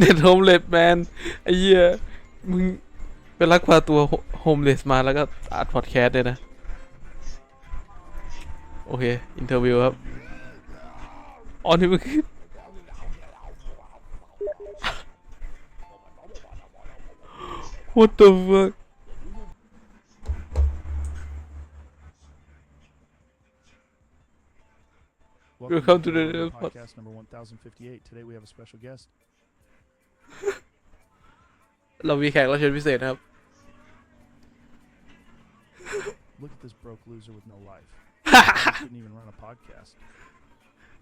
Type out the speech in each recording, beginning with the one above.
เน็ตโฮมเลสแมนไอ้เหี้ยมึงไปลักพาตัวโฮมเลสมาแล้วก็อัดพอดแคสต์เลยนะ โอเค อินเทอร์วิวครับอ๋อนี่มันคือ What the fuck Welcome to the- podcast number 1058. Today we have a special guest. เรามีแขกรับเชิญพิเศษนะครับ Look at this broke loser with no life. couldn't even run a podcast.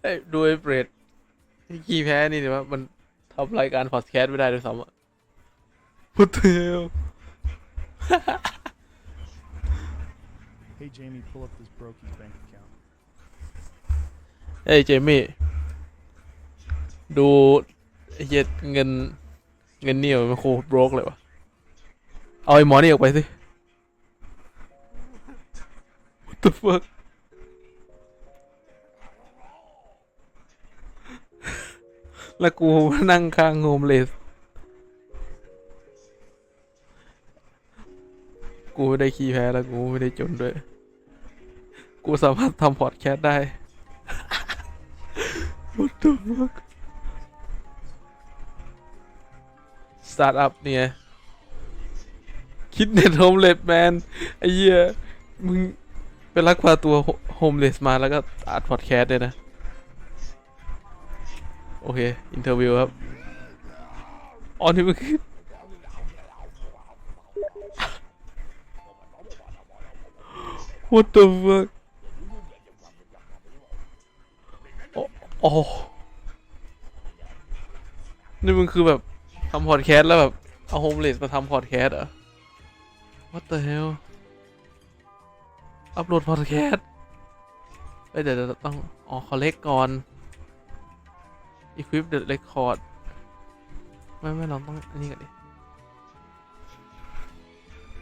เอ้ยดูไอ้เบรดไอ้ขี้แพ้นี่เนี่ยว่ามันทำรายการพอดแคสต์ไม่ได้ด้วยซ้ำอะพุทเทล Hey Jamie, pull up this brokey's bank account. เอ้ยเจมี่ ดูไอ้เหี้ยเงิน เงินนี่มันโคโบรกเลยวะเอาไอ้หมอนี่ออกไปสิ What the fuck แล้วกูนั่งข้างโฮมเลส กูไม่ได้ขี้แพ้แล้วกูไม่ได้จนด้วย กูสามารถทำพอดแคสต์ได้ What the fuck ตาร์ทอัพเนี่ยคิดเน็ตโฮมเลสแมนไอ้เหี้ยมึงไปลักพาตัวโฮมเลสมาแล้วก็อัดพอดแคสต์เลยนะ โอเค อินเทอร์วิวครับอ๋อนี่มันคือ What the fuck โอ้โอ้นี่มันคือแบบ ทำพอดแคสต์แล้วแบบ เอาโฮมเลสมาทำพอดแคสต์เหรอ What the hell อัพโหลดพอดแคสต์เดี๋ยวเดี๋ยวต้อง อ๋อขอลเลกก่อน equip the record ไม่ ไม่ เราต้อง อันนี้ ก่อน ดิ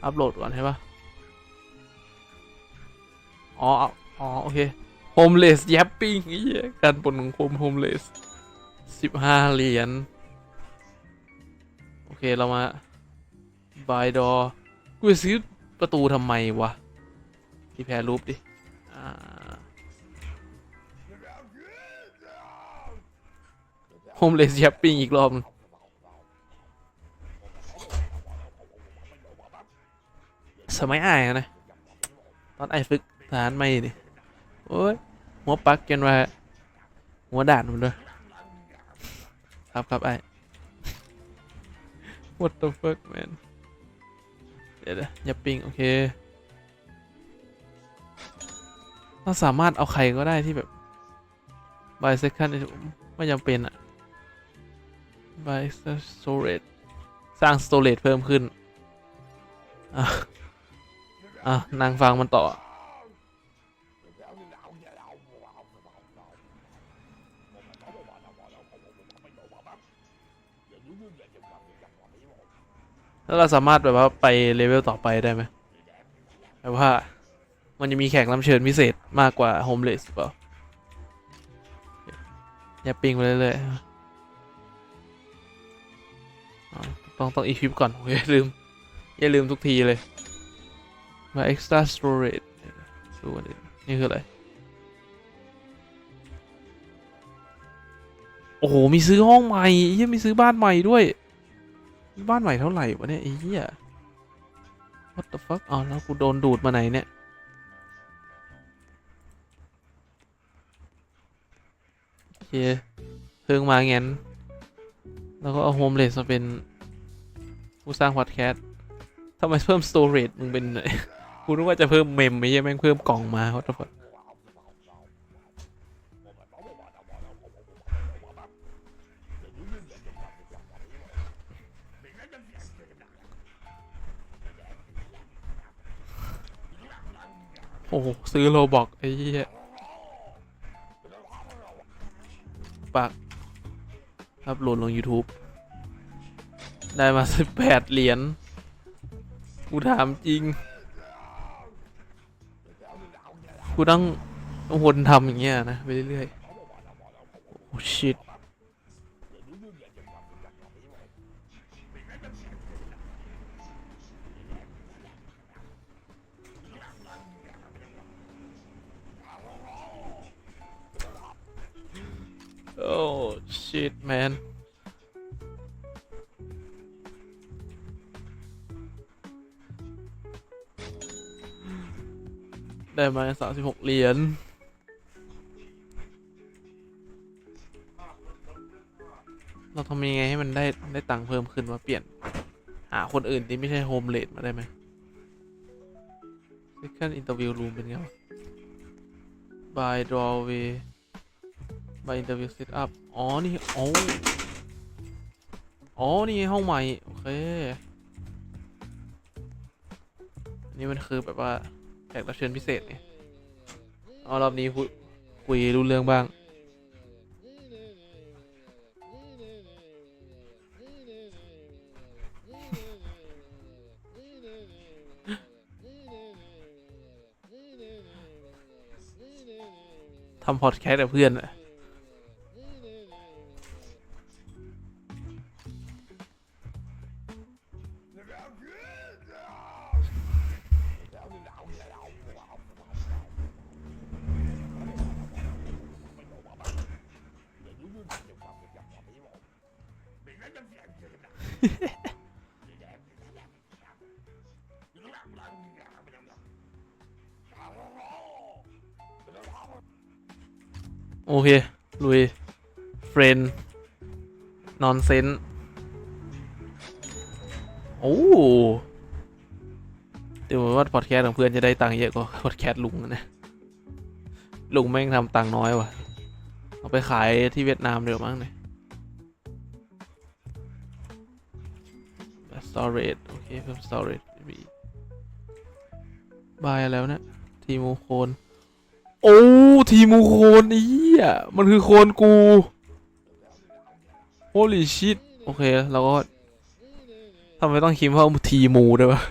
อัพโหลด ก่อน ใช่ปะอ๋อ อ๋อ โอเค homeless yapping ไอ้เหี้ยการปนของโฮม homeless สิบห้าเหรียญ เค เรามา buy door กูจะซื้อประตูทำไม วะ ที่แพรรูปดิ อ่า homeless yapping อีกรอบนึงสมัยอ้ายนะ ตอนไอฝึกทหารไม่นี่ โอ้ย หัวปักกันว่า หัวด่านมันด้วย ครับครับไอ้ What the fuck man เดี๋ยวนะอย่าปิง โอเค เราสามารถเอาใครก็ได้ที่แบบ by second ไม่จำเป็นอะ by storage สร้าง storage เพิ่มขึ้น อะ อะนั่งฟังมันต่อ แล้วเราสามารถแบบว่าไปเลเวลต่อไปได้ไหมแบบว่ามันจะมีแขกรับเชิญพิเศษมากกว่าโฮมเลสเปล่าอย่าปิงไปเรื่อยๆต้องต้องอีคิปก่อนโอเคลืม อย่าลืมทุกทีเลย มา extra storage ดูอันนี้นี่คืออะไร โอ้โห มีซื้อห้องใหม่เฮียมีซื้อบ้านใหม่ด้วย บ้านใหม่เท่าไหร่วะเนี่ยไอ้เหี้ย what the fuck อ๋อแล้วกูโดนดูดมาไหนเนี่ยโอเคเพิ่งมางั้นแล้วก็เอาโฮมเลสมาเป็นผู้สร้างพอดแคสต์ทำไมเพิ่มสโตร g e มึงเป็นกูนึกว่าจะเพิ่มเมมไม่ใช่แม่งเพิ่มกล่องมา what the fuck หซื้อโลบอกไอ้เหี้ยปากอัพโหลดลง YouTube ได้มาสิบแปดเหรียญกูถามจริง กูต้องวนทำอย่างเงี้ยนะ ไปเรื่อยๆ โอ้ชิต shit man ได้มาสามสิบหกเหรียญเราทำยังไงให้มันได้ได้ตังค์เพิ่มขึ้นมาเปลี่ยน หาคนอื่นที่ไม่ใช่โฮมเลดมาได้ไหม second interview room เป็นไงวะ by doorway by interview set up อ๋อ นี่อ๋ออ๋อ นี่ห้องใหม่ โอเค นี่มันคือแบบว่าแขกรับเชิญพิเศษไงเอารอบนี้คุยคุยรู้เรื่องบ้าง ทำพอดแคสต์กับเพื่อนอะ โอเค ลุย เฟรนนอนเซนโอ้เดี๋ยวว่าพอดแคสต์ของเพื่อนจะได้ตังค์เยอะกว่าพอดแคสต์ลุงอะนะ ลุงแม่งทำตังค์น้อยว่ะ เอาไปขายที่เวียดนามเดี๋ยวมั้งเนี่ย storage โอเคเพิ่ม storage มีบายแล้วเนี่ยทีมูโคน อ้ ทีมูโคนไอ้อะมันคือโคนกูโอลิชิต โอเค เราก็ทำไมต้องคิดว่าทีมูด้วยวะ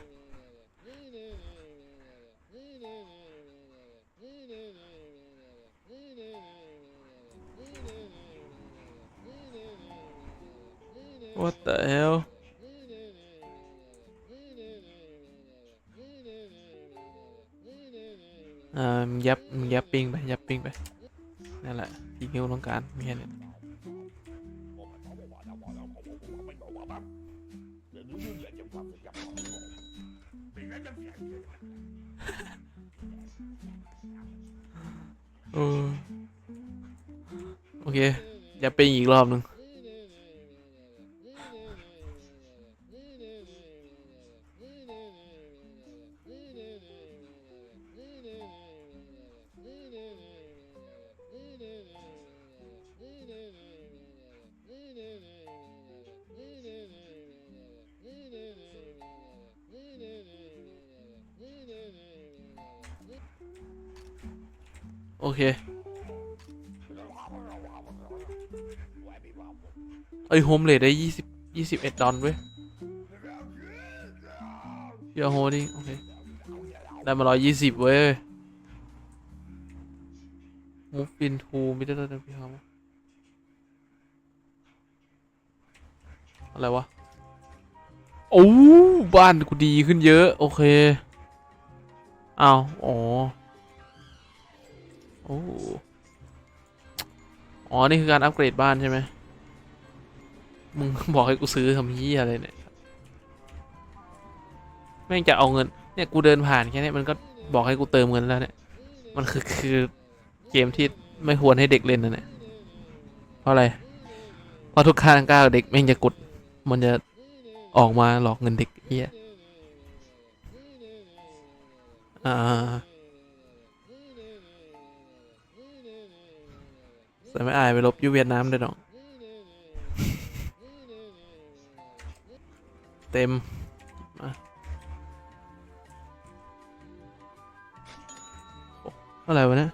งยับมึงยับปิ้งไปยับปิ้งไปนั่นแหละที่คิวต้องการมีแค่นี้โอเคยับปิ้งอีกรอบหนึ่ง เอ้ยโฮมเลทได้ยี่สิบยี่สิบเอ็ดดอลเว้ยเยอะโฮดิโอเค ได้มาร้อยยี่สิบเว้ย move into middle of the piham อะไรวะ โอ้ บ้านกูดีขึ้นเยอะ โอเค อ้าว อ๋อ โอ้ อ๋อ นี่คือการอัปเกรดบ้านใช่ไหม มึงบอกให้กูซื้อทำเหี้ยอะไรเนี่ยแม่งจะเอาเงิน เนี่ยกูเดินผ่านแค่นี้มันก็บอกให้กูเติมเงินแล้วเนี่ย มันคือคือเกมที่ไม่ควรให้เด็กเล่นนะเนี่ย เพราะอะไร เพราะทุกครั้งก้าวเด็กแม่งจะกด มันจะออกมาหลอกเงินเด็กเหี้ยอ่าแต่ไม่อายไปลบยูเวียดนามได้หรอก เต็มมาอ้เท่าไรวะเนี่ย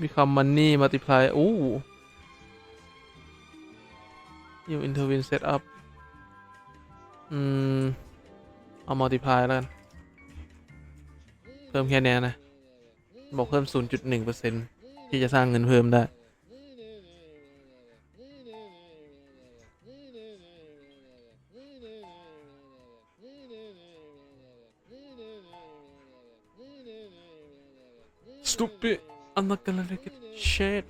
become money multiply โอ้ you intervene set up อืม เอา multiply แล้วกัน เพิ่มแค่นี้นะ บอกเพิ่ม 0.1%ที่จะสร้างเงินเพิ่มได้ I'm not gonna look at shit.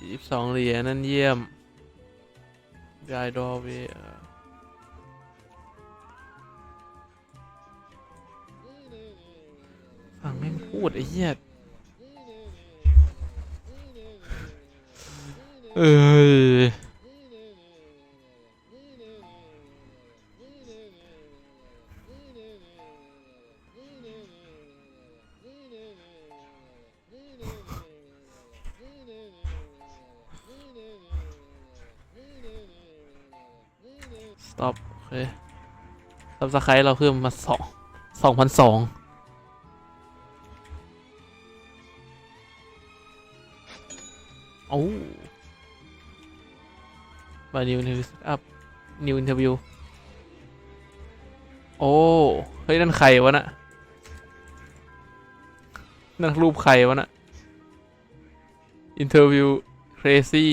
Yip song liền anh yếm. Guy door về. ฟังแม่งพูดไอ้เหี้ย เอ้ย stop โอเคซับสไครต์เราเพิ่มมาสองสองพันสองโอ้ มา new interview set up new interview โอ้ เฮ้ย นั่นใครวะน่ะนั่นรูปใครวะน่ะ interview crazy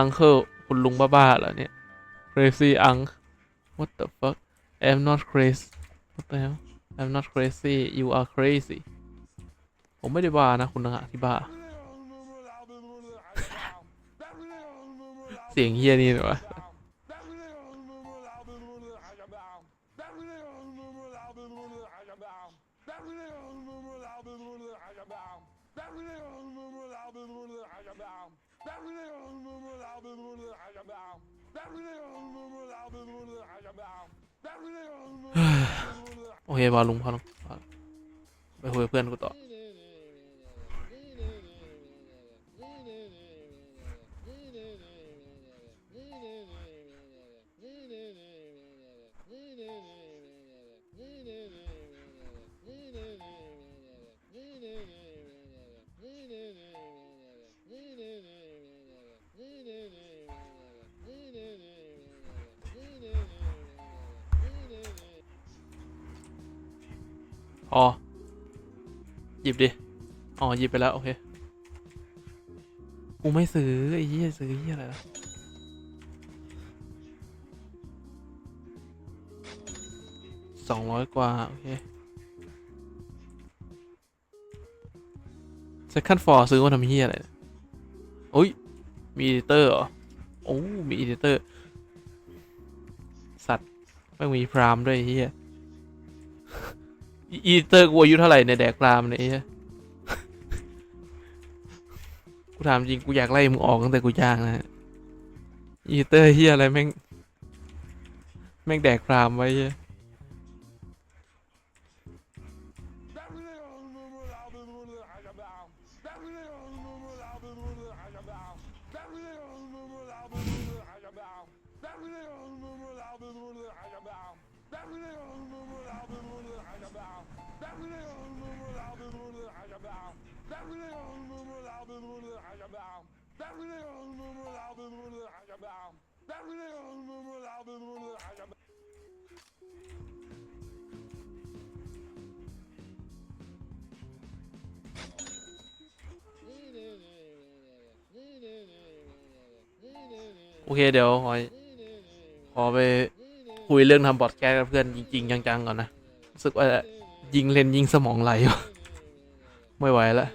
uncle คุณลุงบ้าๆเหรอเนี่ย crazy uncle what the fuck I'm not crazy what the hell I'm not crazy you are crazy ผมไม่ได้บ้านะ คุณนะฮะที่บ้า เสียงเฮียนี่เหรอวะโอเคพอลุงพอลุงพอไปคุยกับเพื่อนกูต่อ อ๋อ หยิบดิ อ๋อ หยิบไปแล้ว โอเค กูไม่ซื้อ ไอ้เหี้ยซื้อเหี้ยอะไรล่ะสองร้อยกว่า โอเค second floor ซื้อมาทำเหี้ยอะไรโอ้ย มีอีดิเตอร์เหรอ โอ้ มีอีดิเตอร์ สัตว์ไม่มีพรามด้วยเหี้ย อีเตอร์กูอายุเท่าไหร่ในยแดกรามเนี่ย กูถามจริงกูอยากไล่มึงออกตั้งแต่กูย่างนะอีเตอร์เฮียอะไรแม่ง แม่งแดกรามไว้เหี้ย โอเคเดี๋ยวขอขอไป คุยเรื่องทำบอดแคสกับเพื่อนจริงๆจังๆก่อนนะรู้สึกว่ายิงเล่นยิงสมองไหลไม่ไหวแล้ว